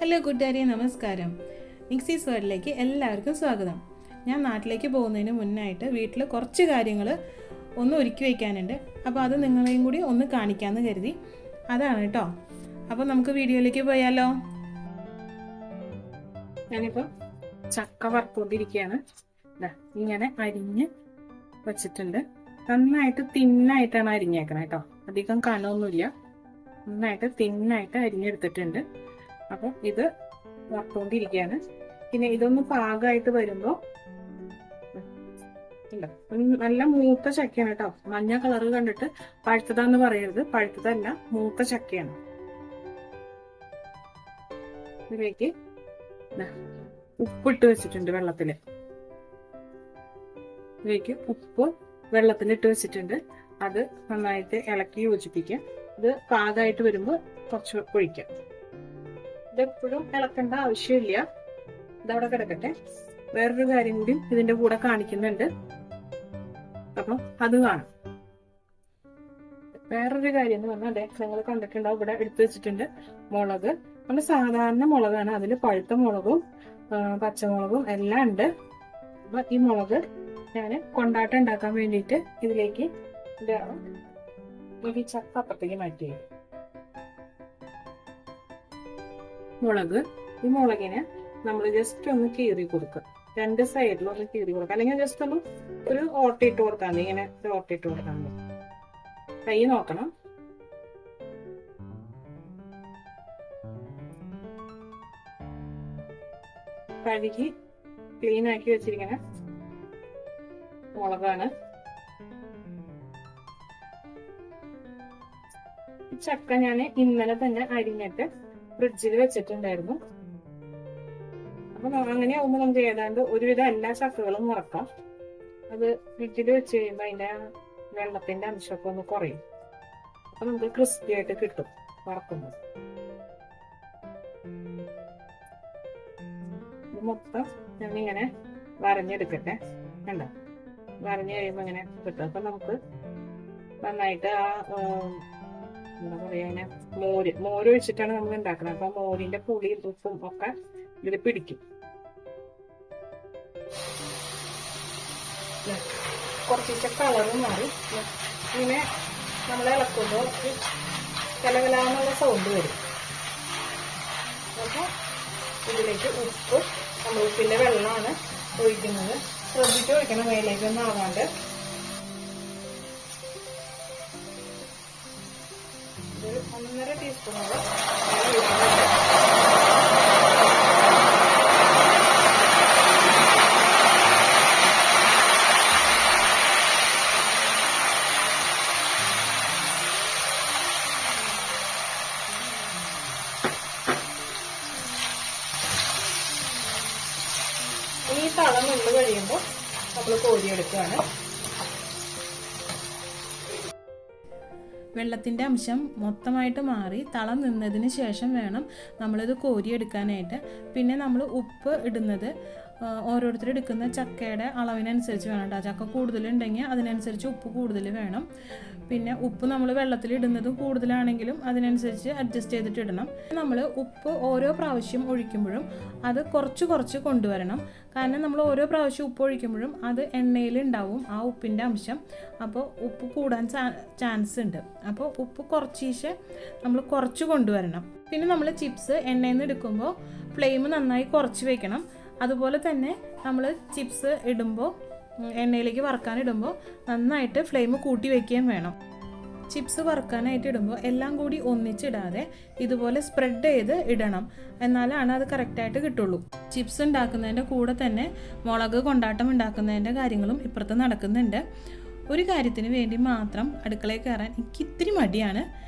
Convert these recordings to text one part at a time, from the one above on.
Hello കൂട്ടുകാരി നമസ്കാരം. മിക്സീസ് വേർഡിലേക്ക് എല്ലാവർക്കും സ്വാഗതം. ഞാൻ നാട്ടിലേക്ക് പോകുന്നതിന് മുന്നായിട്ട് വീട്ടിൽ കുറച്ച് കാര്യങ്ങൾ ഒന്ന് ഒരുക്കി വയ്ക്കാനുണ്ട് അപ്പോൾ അത് നിങ്ങളെയും കൂടി ഒന്ന് കാണിക്കാമെന്ന് കരുതി. അതാണ് കേട്ടോ അപ്പോൾ നമുക്ക് വീഡിയോയിലേക്ക് പോയാലോ? ഞാനിപ്പോൾ ചക്ക വറുത്തുകൊണ്ടിരിക്കുകയാണ് ദാ ഇങ്ങനെ അരിഞ്ഞ് വെച്ചിട്ടുണ്ട്. നന്നായിട്ട് തിന്നായിട്ടാണ് അരിഞ്ഞേക്കണേ കേട്ടോ അധികം കനമൊന്നുമില്ല. നന്നായിട്ട് തിന്നായിട്ട് അരിഞ്ഞെടുത്തിട്ടുണ്ട്. അപ്പം ഇത് വറുത്തോണ്ടിരിക്കാണ് പിന്നെ ഇതൊന്ന് പാകമായിട്ട് വരുമ്പോ ഇല്ല നല്ല മൂത്ത ചക്കയാണ് കേട്ടോ മഞ്ഞ കളറ് കണ്ടിട്ട് പഴുത്തതാന്ന് പറയരുത്. പഴുത്തതല്ല മൂത്ത ചക്കയാണ്. ഇതിലേക്ക് ഉപ്പിട്ട് വെച്ചിട്ടുണ്ട് വെള്ളത്തിൽ. ഇതിലേക്ക് ഉപ്പ് വെള്ളത്തിലിട്ട് വെച്ചിട്ടുണ്ട്. അത് നന്നായിട്ട് ഇളക്കി യോജിപ്പിക്കാം. ഇത് പാകമായിട്ട് വരുമ്പോൾ കുറച്ച് ഒഴിക്കാം. ഇതെപ്പോഴും ഇളക്കേണ്ട ആവശ്യമില്ല. ഇതവിടെ കിടക്കട്ടെ. വേറൊരു കാര്യം കൂടി ഇതിന്റെ കൂടെ കാണിക്കുന്നുണ്ട്. അപ്പം അത് കാണാം. വേറൊരു കാര്യം എന്ന് പറഞ്ഞാൽ അതെ നിങ്ങൾ കണ്ടിട്ടുണ്ടാവും ഇവിടെ എടുത്തു വെച്ചിട്ടുണ്ട് മുളക്. നമ്മൾ സാധാരണ മുളകാണ്. അതിൽ പഴുത്ത മുളകും പച്ചമുളകും എല്ലാം ഉണ്ട്. അപ്പൊ ഈ മുളക് ഞാൻ കൊണ്ടാട്ടം ഉണ്ടാക്കാൻ വേണ്ടിയിട്ട് ഇതിലേക്ക് ഇതാണ് ഈ ചക്ക അപ്പുറത്തേക്ക് മാറ്റി മുളക്. ഈ മുളകിനെ നമ്മൾ ജസ്റ്റ് ഒന്ന് കീറി കൊടുക്കുക രണ്ട് സൈഡിലും ഒന്ന് കീറി കൊടുക്കുക അല്ലെങ്കിൽ ജസ്റ്റ് ഒന്ന് ഒരു ഓട്ടിട്ട് കൊടുത്താൽ മതി. ഇങ്ങനെ ഒരു ഓട്ടിട്ട് കൊടുത്താൽ മതി. കൈ നോക്കണം. കഴുകി ക്ലീൻ ആക്കി വെച്ചിരിക്കുന്ന മുളകാണ്. ചക്ക ഞാൻ ഇന്നലെ തന്നെ അരിഞ്ഞിട്ട് ഫ്രിഡ്ജിൽ വെച്ചിട്ടുണ്ടായിരുന്നു. അപ്പൊ അങ്ങനെ ആവുമ്പോൾ നമുക്ക് ഏതാണ്ട് ഒരുവിധം എല്ലാ ചക്കകളും മുറക്കാം. അത് ഫ്രിഡ്ജിൽ വെച്ച് കഴിയുമ്പോൾ അതിന്റെ വെള്ളത്തിന്റെ അംശമൊക്കെ ഒന്ന് കുറയും. അപ്പൊ നമുക്ക് ക്രിസ്പി ആയിട്ട് കിട്ടും വറക്കുമ്പോൾ മൊത്തം ഞാനിങ്ങനെ വരഞ്ഞെടുക്കട്ടെ. കണ്ട? വരഞ്ഞു കഴിയുമ്പോൾ ഇങ്ങനെ കിട്ടും. അപ്പൊ നമുക്ക് നന്നായിട്ട് ആ എന്താ പറയാ ഇങ്ങനെ മോര്. മോര് ഒഴിച്ചിട്ടാണ് നമ്മൾ ഉണ്ടാക്കുന്നത് അപ്പൊ മോരിന്റെ പുളി ഉപ്പും ഒക്കെ ഇതിൽ പിടിക്കും. കുറച്ചിട്ട് കളറ് മാറി. പിന്നെ നമ്മൾ ഇളക്കുമ്പോൾ കലകലാന്നുള്ള സൗണ്ട് വരും. അപ്പൊ ഇതിലേക്ക് ഉപ്പ് നമ്മൾ ഉപ്പിന്റെ വെള്ളമാണ് ഒഴിക്കുന്നത്. ശ്രദ്ധിച്ച് ഒഴിക്കണം മേലേക്കൊന്നും ഒന്നര വെള്ളത്തിന്റെ അംശം മൊത്തമായിട്ട് മാറി തളം നിന്നതിന് ശേഷം വേണം നമ്മളിത് കോരിയെടുക്കാനായിട്ട്. പിന്നെ നമ്മൾ ഉപ്പ് ഇടുന്നത്. ഓരോരുത്തർ എടുക്കുന്ന ചക്കയുടെ അളവിനനുസരിച്ച് വേണം കേട്ടോ. ചക്ക കൂടുതലുണ്ടെങ്കിൽ അതിനനുസരിച്ച് ഉപ്പ് കൂടുതൽ വേണം. പിന്നെ ഉപ്പ് നമ്മൾ വെള്ളത്തിൽ ഇടുന്നത് കൂടുതലാണെങ്കിലും അതിനനുസരിച്ച് അഡ്ജസ്റ്റ് ചെയ്തിട്ട് ഇടണം. നമ്മൾ ഉപ്പ് ഓരോ പ്രാവശ്യം ഒഴിക്കുമ്പോഴും അത് കുറച്ച് കുറച്ച് കൊണ്ടുവരണം. കാരണം നമ്മൾ ഓരോ പ്രാവശ്യം ഉപ്പ് ഒഴിക്കുമ്പോഴും അത് എണ്ണയിൽ ഉണ്ടാവും ആ ഉപ്പിന്റെ അംശം. അപ്പോൾ ഉപ്പ് കൂടാൻ ചാൻസ് ഉണ്ട്. അപ്പോൾ ഉപ്പ് കുറച്ചീശെ നമ്മൾ കുറച്ച് കൊണ്ടുവരണം. പിന്നെ നമ്മൾ ചിപ്സ് എണ്ണയിൽ നിന്ന് എടുക്കുമ്പോൾ ഫ്ലെയിം നന്നായി കുറച്ച് വെക്കണം. അതുപോലെ തന്നെ നമ്മൾ ചിപ്സ് ഇടുമ്പോൾ എണ്ണയിലേക്ക് വറുക്കാനിടുമ്പോൾ നന്നായിട്ട് ഫ്ലെയിം കൂട്ടി വയ്ക്കുകയും വേണം. ചിപ്സ് വറുക്കാനായിട്ട് ഇടുമ്പോൾ എല്ലാം കൂടി ഒന്നിച്ചിടാതെ ഇതുപോലെ സ്പ്രെഡ് ചെയ്ത് ഇടണം. എന്നാലാണ് അത് കറക്റ്റായിട്ട് കിട്ടുള്ളൂ. ചിപ്സ് ഉണ്ടാക്കുന്നതിന്റെ കൂടെ തന്നെ മുളക് കൊണ്ടാട്ടം ഉണ്ടാക്കുന്നതിന്റെ കാര്യങ്ങളും ഇപ്പുറത്ത് നടക്കുന്നുണ്ട്. ഒരു കാര്യത്തിന് വേണ്ടി മാത്രം അടുക്കളയിൽ കയറാൻ എനിക്ക് ഇത്തിരി മടിയാണ്.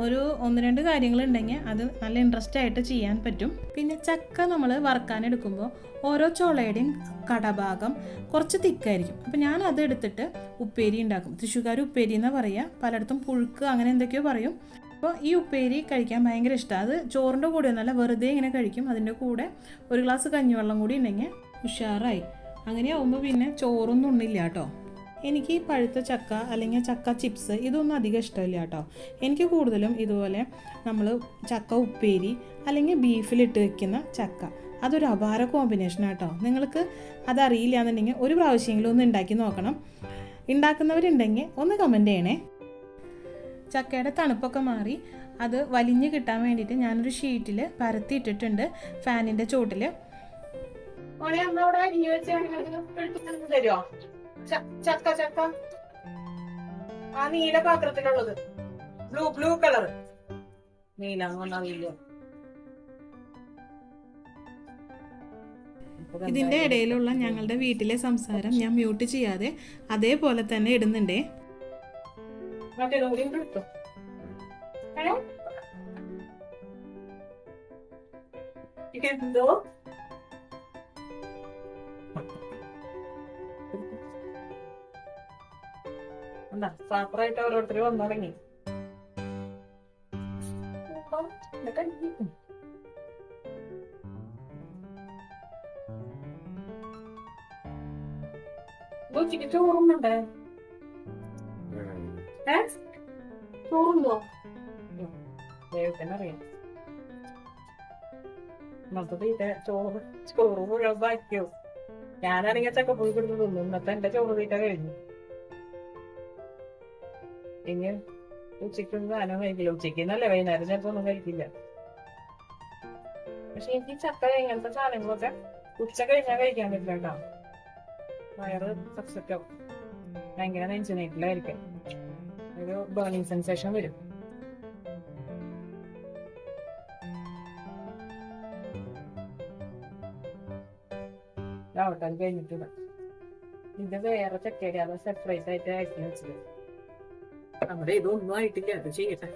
ഒരു ഒന്ന് രണ്ട് കാര്യങ്ങൾ ഉണ്ടെങ്കിൽ അത് നല്ല ഇൻട്രസ്റ്റ് ആയിട്ട് ചെയ്യാൻ പറ്റും. പിന്നെ ചക്ക നമ്മൾ വറുക്കാനെടുക്കുമ്പോൾ ഓരോ ചോളയുടെയും കടഭാഗം കുറച്ച് തിക്കായിരിക്കും. അപ്പോൾ ഞാൻ അത് എടുത്തിട്ട് ഉപ്പേരി ഉണ്ടാക്കും. തൃശ്ശൂക്കാർ ഉപ്പേരി എന്നാണ് പറയുക. പലയിടത്തും പുഴുക്ക് അങ്ങനെ എന്തൊക്കെയോ പറയും. അപ്പോൾ ഈ ഉപ്പേരി കഴിക്കാൻ ഭയങ്കര ഇഷ്ടമാണ്. അത് ചോറിന്റെ കൂടെ ഒന്നല്ല വെറുതെ ഇങ്ങനെ കഴിക്കും. അതിന്റെ കൂടെ ഒരു ഗ്ലാസ് കഞ്ഞിവെള്ളം കൂടി ഉണ്ടെങ്കിൽ ഉഷാറായി. അങ്ങനെ ആവുമ്പോൾ പിന്നെ ചോറൊന്നും ഉണ്ണില്ല കേട്ടോ. എനിക്ക് ഈ പഴുത്ത ചക്ക അല്ലെങ്കിൽ ചക്ക ചിപ്സ് ഇതൊന്നും അധികം ഇഷ്ടമില്ല കേട്ടോ. എനിക്ക് കൂടുതലും ഇതുപോലെ നമ്മൾ ചക്ക ഉപ്പേരി അല്ലെങ്കിൽ ബീഫിലിട്ട് വെക്കുന്ന ചക്ക. അതൊരു അപാര കോമ്പിനേഷൻ കേട്ടോ നിങ്ങൾക്ക് അതറിയില്ല എന്നുണ്ടെങ്കിൽ ഒരു പ്രാവശ്യമെങ്കിലും ഒന്ന് ഉണ്ടാക്കി നോക്കണം. ഉണ്ടാക്കുന്നവരുണ്ടെങ്കിൽ ഒന്ന് കമന്റ് ചെയ്യണേ. ചക്കയുടെ തണുപ്പൊക്കെ മാറി. അത് വലിഞ്ഞ് കിട്ടാൻ വേണ്ടിയിട്ട് ഞാനൊരു ഷീറ്റിൽ പരത്തിയിട്ടിട്ടുണ്ട് ഫാനിന്റെ ചോട്ടിൽ തരുമോ ചക്ക ചക്ക. ആ നീല പാത്രത്തിലുള്ളത്. ബ്ലൂ ബ്ലൂ കളർ നീല അറിയില്ല ഇതിന്റെ ഇടയിലുള്ള ഞങ്ങളുടെ വീട്ടിലെ സംസാരം ഞാൻ മ്യൂട്ട് ചെയ്യാതെ അതേപോലെ തന്നെ ഇടുന്നുണ്ടേ? എന്തോ എന്താ? സാപ്പറായിട്ട് ഓരോരുത്തർ വന്നു തുടങ്ങി ചോറ് ചോറ് മുഴുവൻ ബാക്കിയോ ഞാനാണെങ്കിൽ ചക്കപ്പുഴി കൊടുത്ത് ഇന്നത്തെ എന്റെ ചോറ് തീറ്റ കഴിഞ്ഞു. ഇനി ഉച്ചയ്ക്കും സാധനം കഴിക്കില്ല. ഉച്ചയ്ക്ക് എന്നല്ലേ വൈകുന്നേരം ചിലപ്പോ ഒന്നും കഴിക്കില്ല. പക്ഷെ എനിക്ക് ചക്ക ഇങ്ങനത്തെ സാധനങ്ങളൊക്കെ ഉച്ച കഴിഞ്ഞാൽ കഴിക്കാൻ പറ്റില്ല കേട്ടോ. വയറ് സക്സറ്റ് ആവും. ഭയങ്കര നെഞ്ചിനായിട്ടില്ലായിരിക്കും ഒരു ബേണിംഗ് സെൻസേഷൻ വരും. ആവട്ടെ അത് കഴിഞ്ഞിട്ടില്ല ഇത് വേറെ ചക്കയുടെ അത് സെപ്പറേറ്റ് ആയിട്ട് ഐസ്ക്രീം വെച്ചത്. നമ്മുടെ ഇതൊന്നും ആയിട്ടില്ല അത് ചെയ്യട്ടെ.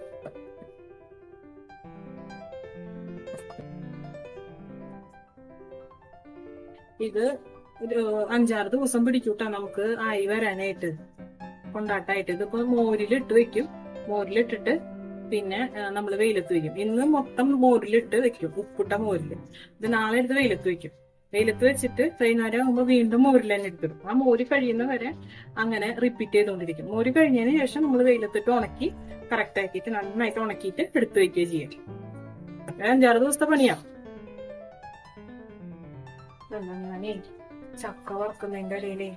ഇത് ഒരു അഞ്ചാറ് ദിവസം പിടിക്കൂട്ടാ നമുക്ക് ആയി വരാനായിട്ട് കൊണ്ടാട്ടായിട്ട്. ഇതിപ്പോ മോരിലിട്ട് വെക്കും. മോരിലിട്ടിട്ട് പിന്നെ നമ്മൾ വെയിലത്ത് വെക്കും. ഇന്ന് മൊത്തം മോരിലിട്ട് വെക്കും ഉപ്പിട്ട മോരിൽ. ഇത് നാളെ എടുത്ത് വെയിലത്ത് വെക്കും. വെയിലത്ത് വെച്ചിട്ട് വൈകുന്നേരം ആകുമ്പോൾ വീണ്ടും മോരിൽ തന്നെ എടുത്തിടും. ആ മോര് കഴിയുന്ന വരെ അങ്ങനെ റിപ്പീറ്റ് ചെയ്തുകൊണ്ടിരിക്കും മോര് കഴിഞ്ഞതിന് ശേഷം നമ്മൾ വെയിലത്തിട്ട് ഉണക്കി കറക്റ്റ് ആക്കിയിട്ട് നന്നായിട്ട് ഉണക്കിയിട്ട് എടുത്തു വെക്കുകയും ചെയ്യാം. അഞ്ചാറ് ദിവസത്തെ പണിയാ. ചക്ക വറക്കുന്നതിന്റെ ഇടയിലേ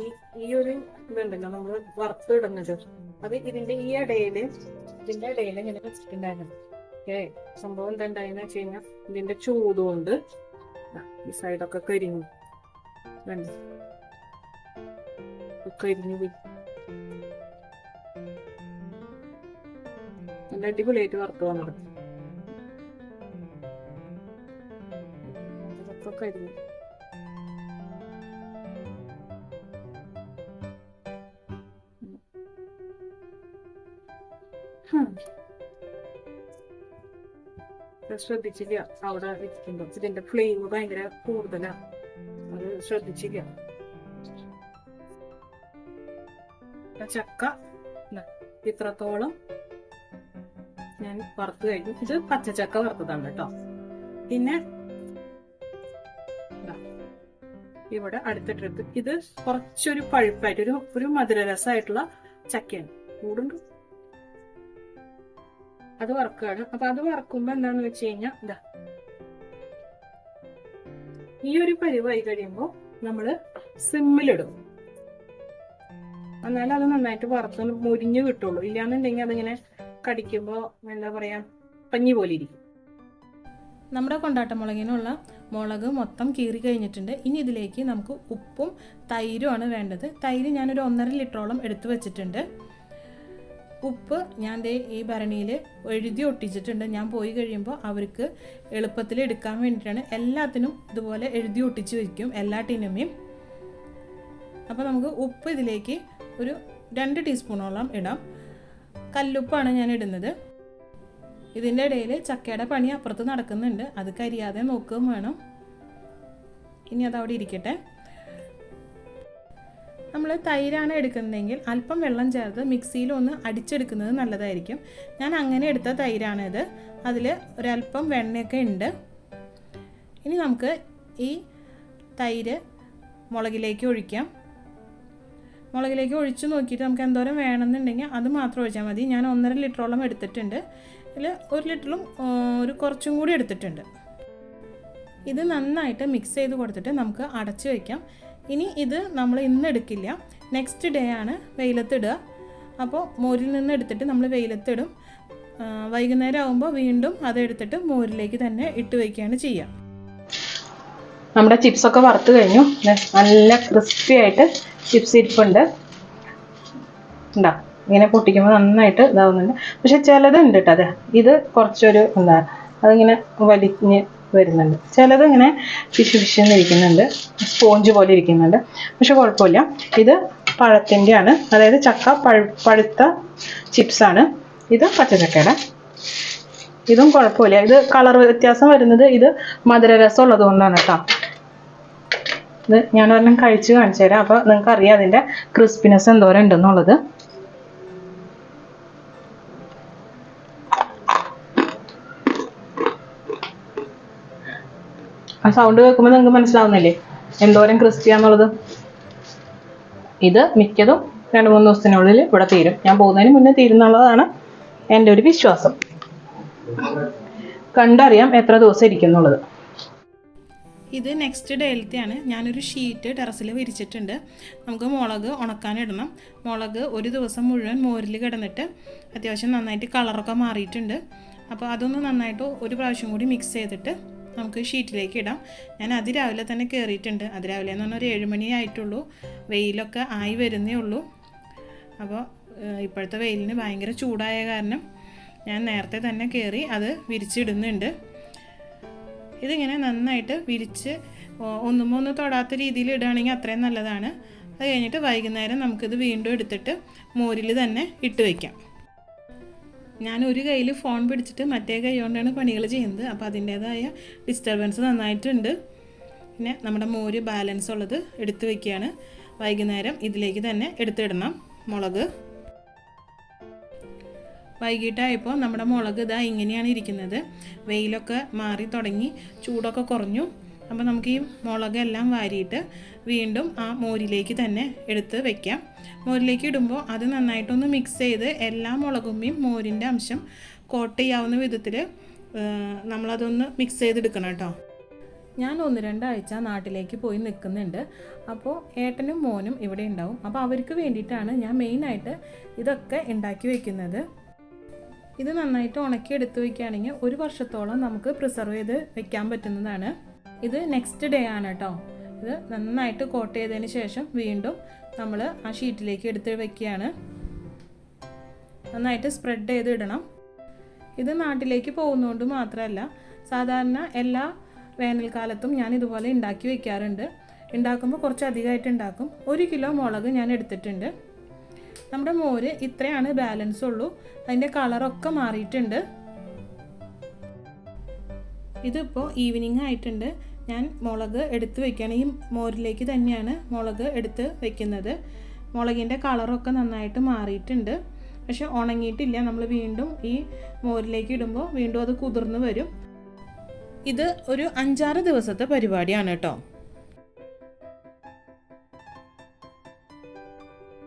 ഈ ഈ ഒരു ഇതുണ്ടല്ലോ നമ്മൾ വറുത്തിടുന്നത്. അത് ഇതിന്റെ ഈ ഇടയിൽ ഇതിന്റെ ഇടയിൽ ഇങ്ങനെ വെച്ചിട്ടുണ്ടായിരുന്നു. ഏ സംഭവം എന്താ ഉണ്ടായെന്ന് വെച്ച് കഴിഞ്ഞാൽ ഇതിന്റെ ചൂട് കൊണ്ട് ഈ സൈഡൊക്കെ കരിഞ്ഞു. വേണ്ട കരിഞ്ഞു പോയി. നല്ല അടിപൊളിയായിട്ട് വറുത്ത് വന്നത് ഇതൊക്കെ കരിഞ്ഞു. ഹും. ശ്രദ്ധിച്ചില്ല. അവിടെ വെച്ചിട്ടുണ്ടോ ഇതിന്റെ ഫ്ലെയിം ഭയങ്കര കൂടുതലാ. അത് ശ്രദ്ധിച്ചില്ല. ചക്ക. ഇത്രത്തോളം ഞാൻ വറുത്ത് കഴിഞ്ഞു. ഇത് പച്ചച്ചക്ക വറുത്തതാണ് കേട്ടോ. പിന്നെ ഇവിടെ അടുത്ത ട്രിപ്പ് ഇത് കുറച്ചൊരു പഴുപ്പായിട്ട് ഒരു ഒരു മധുരരസമായിട്ടുള്ള ചക്കയാണ്. കൂടുണ്ട് അത് വറക്കുകയാണ് അപ്പൊ അത് വറക്കുമ്പോ എന്താന്ന് വെച്ച് കഴിഞ്ഞാൽ ഇതാ ഈ ഒരു പരിവായി കഴിയുമ്പോ നമ്മൾ സിമ്മിലിടും. എന്നാലും അത് നന്നായിട്ട് വറുത്ത് മുരിഞ്ഞു കിട്ടുള്ളൂ. ഇല്ലാന്നുണ്ടെങ്കിൽ അതിങ്ങനെ കടിക്കുമ്പോ എന്താ പറയാ പഞ്ഞി പോലെ ഇരിക്കും. നമ്മുടെ കൊണ്ടാട്ട മുളകിനുള്ള മുളക് മൊത്തം കീറി കഴിഞ്ഞിട്ടുണ്ട്. ഇനി ഇതിലേക്ക് നമുക്ക് ഉപ്പും തൈരുമാണ് വേണ്ടത്. തൈര് ഞാനൊരു ഒന്നര ലിറ്ററോളം എടുത്തു വെച്ചിട്ടുണ്ട്. ഉപ്പ് ഞാൻ ദേ ഈ ഭരണിയിൽ എഴുതി ഒട്ടിച്ചിട്ടുണ്ട്. ഞാൻ പോയി കഴിയുമ്പോൾ അവർക്ക് എളുപ്പത്തിൽ എടുക്കാൻ വേണ്ടിയിട്ടാണ് എല്ലാത്തിനും ഇതുപോലെ എഴുതി ഒട്ടിച്ച് വയ്ക്കും എല്ലാ ടിനുമേയും അപ്പോൾ നമുക്ക് ഉപ്പ് ഇതിലേക്ക് ഒരു രണ്ട് ടീസ്പൂണോളം ഇടാം. കല്ലുപ്പാണ് ഞാൻ ഇടുന്നത്. ഇതിന്റെ ഇടയിൽ ചക്കയുടെ പണി അപ്പുറത്ത് നടക്കുന്നുണ്ട്. അത് കരിയാതെ നോക്കുകയും വേണം. ഇനി അത് അവിടെ ഇരിക്കട്ടെ. നമ്മൾ തൈരാണ് എടുക്കുന്നതെങ്കിൽ അല്പം വെള്ളം ചേർത്ത് മിക്സിയിൽ ഒന്ന് അടിച്ചെടുക്കുന്നത് നല്ലതായിരിക്കും. ഞാൻ അങ്ങനെ എടുത്ത തൈരാണിത് അതിൽ ഒരല്പം വെണ്ണയൊക്കെ ഉണ്ട്. ഇനി നമുക്ക് ഈ തൈര് മുളകിലേക്ക് ഒഴിക്കാം. മുളകിലേക്ക് ഒഴിച്ച് നോക്കിയിട്ട് നമുക്ക് എന്തോരം വേണമെന്നുണ്ടെങ്കിൽ അത് മാത്രം ഒഴിച്ചാൽ മതി. ഞാൻ ഒന്നര ലിറ്ററോളം എടുത്തിട്ടുണ്ട്. ഇതിൽ ഒരു ലിറ്ററും ഒരു കുറച്ചും കൂടി എടുത്തിട്ടുണ്ട്. ഇത് നന്നായിട്ട് മിക്സ് ചെയ്ത് കൊടുത്തിട്ട് നമുക്ക് അടച്ചു വയ്ക്കാം. ഇനി ഇത് നമ്മൾ ഇന്ന് എടുക്കില്ല. നെക്സ്റ്റ് ഡേ ആണ് വെയിലത്തിടുക അപ്പോൾ മോരിൽ നിന്ന് എടുത്തിട്ട് നമ്മൾ വെയിലത്തിടും വൈകുന്നേരം ആകുമ്പോൾ വീണ്ടും അത് എടുത്തിട്ട് മോരിലേക്ക് തന്നെ ഇട്ട് വയ്ക്കുകയാണ് ചെയ്യുക നമ്മുടെ ചിപ്സൊക്കെ വറുത്ത് കഴിഞ്ഞു. നല്ല ക്രിസ്പി ആയിട്ട് ചിപ്സ് ഇരിപ്പുണ്ട്. ഉണ്ടാ ഇങ്ങനെ പൊട്ടിക്കുമ്പോൾ നന്നായിട്ട് ഇതാവുന്നുണ്ട്. പക്ഷെ ചിലതുണ്ട് കേട്ടോ അതെ ഇത് കുറച്ചൊരു എന്താ അതിങ്ങനെ വലിഞ്ഞ് വരുന്നുണ്ട്. ചിലത് ഇങ്ങനെ ഫിഷ് ഫിഷ് സ്പോഞ്ച് പോലെ ഇരിക്കുന്നുണ്ട്. പക്ഷെ കുഴപ്പമില്ല. ഇത് പഴത്തിന്റെ ആണ് അതായത് ചക്ക പഴു പഴുത്ത ചിപ്സാണ് ഇത് പച്ചച്ചക്കയുടെ. ഇതും കുഴപ്പമില്ല. ഇത് കളർ വ്യത്യാസം വരുന്നത് ഇത് മധുരരസം ഉള്ളത് കൊണ്ടാണ് കേട്ടോ. ഇത് ഞാൻ ഒരെണ്ണം കഴിച്ച് കാണിച്ചു തരാം. അപ്പോൾ നിങ്ങൾക്ക് അറിയാം അതിന്റെ ക്രിസ്പിനെസ് എന്തോരം ഉണ്ടെന്നുള്ളത്. ആ സൗണ്ട് കേൾക്കുമ്പോൾ നിങ്ങൾക്ക് മനസ്സിലാവുന്നില്ലേ? എന്തോരം ക്രിസ്പിയാന്നുള്ളത് ഇത് മിക്കതും രണ്ട് മൂന്ന് ദിവസത്തിനുള്ളിൽ ഇവിടെ തീരും. ഞാൻ പോകുന്നതിന് മുന്നേ തീരുന്നുള്ളതാണ് എന്റെ ഒരു വിശ്വാസം. കണ്ടറിയാം എത്ര ദിവസം ഇരിക്കുന്നുള്ളത്. ഇത് നെക്സ്റ്റ് ഡേയിലത്തെയാണ് ഞാനൊരു ഷീറ്റ് ടെറസിൽ വിരിച്ചിട്ടുണ്ട്. നമുക്ക് മുളക് ഉണക്കാനിടണം. മുളക് ഒരു ദിവസം മുഴുവൻ മോരിൽ കിടന്നിട്ട് അത്യാവശ്യം നന്നായിട്ട് കളറൊക്കെ മാറിയിട്ടുണ്ട്. അപ്പോൾ അതൊന്ന് നന്നായിട്ട് ഒരു പ്രാവശ്യം കൂടി മിക്സ് ചെയ്തിട്ട് നമുക്ക് ഷീറ്റിലേക്ക് ഇടാം. ഞാൻ അതിരാവിലെ തന്നെ കയറിയിട്ടുണ്ട് അതിരാവിലെ എന്ന് പറഞ്ഞാൽ ഒരു ഏഴുമണി ആയിട്ടുള്ളൂ. വെയിലൊക്കെ ആയി വരുന്നേ ഉള്ളൂ. അപ്പോൾ ഇപ്പോഴത്തെ വെയിലിന് ഭയങ്കര ചൂടായ കാരണം ഞാൻ നേരത്തെ തന്നെ കയറി അത് വിരിച്ചിടുന്നുണ്ട്. ഇതിങ്ങനെ നന്നായിട്ട് വിരിച്ച് ഒന്നും ഒന്ന് തൊടാത്ത രീതിയിൽ ഇടുകയാണെങ്കിൽ അത്രയും നല്ലതാണ്. അത് കഴിഞ്ഞിട്ട് വൈകുന്നേരം നമുക്കിത് വീണ്ടും എടുത്തിട്ട് മോരിൽ തന്നെ ഇട്ട് വയ്ക്കാം ഞാൻ ഒരു കയ്യിൽ ഫോൺ പിടിച്ചിട്ട് മറ്റേ കൈ കൊണ്ടാണ് പണികൾ ചെയ്യുന്നത്. അപ്പോൾ അതിന്റേതായ ഡിസ്റ്റർബൻസ് നന്നായിട്ടുണ്ട്. പിന്നെ നമ്മുടെ മോര് ബാലൻസ് ഉള്ളത് എടുത്തു വയ്ക്കുകയാണ് വൈകുന്നേരം ഇതിലേക്ക് തന്നെ എടുത്തിടണം മുളക്. വൈകിട്ടായപ്പോൾ നമ്മുടെ മുളക് ഇതാ ഇങ്ങനെയാണ് ഇരിക്കുന്നത്. വെയിലൊക്കെ മാറി തുടങ്ങി ചൂടൊക്കെ കുറഞ്ഞു. അപ്പോൾ നമുക്ക് ഈ മുളകെല്ലാം വാരിയിട്ട് വീണ്ടും ആ മോരിലേക്ക് തന്നെ എടുത്ത് വെക്കാം. മോരിലേക്ക് ഇടുമ്പോൾ അത് നന്നായിട്ടൊന്ന് മിക്സ് ചെയ്ത് എല്ലാ മുളകുമ്പിയും മോരിന്റെ അംശം കോട്ട് ചെയ്യാവുന്ന വിധത്തിൽ നമ്മളതൊന്ന് മിക്സ് ചെയ്തെടുക്കണം കേട്ടോ. ഞാൻ ഒന്ന് രണ്ടാഴ്ച നാട്ടിലേക്ക് പോയി നിൽക്കുന്നുണ്ട്. അപ്പോൾ ഏട്ടനും മോനും ഇവിടെ ഉണ്ടാവും. അപ്പോൾ അവർക്ക് വേണ്ടിയിട്ടാണ് ഞാൻ മെയിനായിട്ട് ഇതൊക്കെ ഉണ്ടാക്കി വയ്ക്കുന്നത് ഇത് നന്നായിട്ട് ഉണക്കി എടുത്ത് വയ്ക്കുകയാണെങ്കിൽ ഒരു വർഷത്തോളം നമുക്ക് പ്രിസർവ് ചെയ്ത് വെക്കാൻ പറ്റുന്നതാണ്. ഇത് നെക്സ്റ്റ് ഡേ ആണ് കേട്ടോ ഇത് നന്നായിട്ട് കോട്ട് ചെയ്തതിന് ശേഷം വീണ്ടും നമ്മൾ ആ ഷീറ്റിലേക്ക് എടുത്ത് വെക്കുകയാണ്. നന്നായിട്ട് സ്പ്രെഡ് ചെയ്ത് ഇടണം. ഇത് നാട്ടിലേക്ക് പോകുന്നതുകൊണ്ട് മാത്രമല്ല സാധാരണ എല്ലാ വേനൽക്കാലത്തും ഞാൻ ഇതുപോലെ ഉണ്ടാക്കി വെക്കാറുണ്ട്. ഉണ്ടാക്കുമ്പോൾ കുറച്ച് അധികമായിട്ട് ഉണ്ടാക്കും ഒരു കിലോ മുളക് ഞാൻ എടുത്തിട്ടുണ്ട്. നമ്മുടെ മോര് ഇത്രയാണ് ബാലൻസ് ഉള്ളൂ. അതിന്റെ കളറൊക്കെ മാറിയിട്ടുണ്ട്. ഇതിപ്പോൾ ഈവനിങ് ആയിട്ടുണ്ട്. ഞാൻ മുളക് എടുത്ത് വയ്ക്കുകയാണ് ഈ മോരിലേക്ക് തന്നെയാണ് മുളക് എടുത്ത് വയ്ക്കുന്നത് മുളകിന്റെ കളറൊക്കെ നന്നായിട്ട് മാറിയിട്ടുണ്ട്. പക്ഷെ ഉണങ്ങിയിട്ടില്ല. നമ്മൾ വീണ്ടും ഈ മോരിലേക്ക് ഇടുമ്പോൾ വീണ്ടും അത് കുതിർന്ന് വരും. ഇത് ഒരു അഞ്ചാറ് ദിവസത്തെ പരിപാടിയാണ് കേട്ടോ.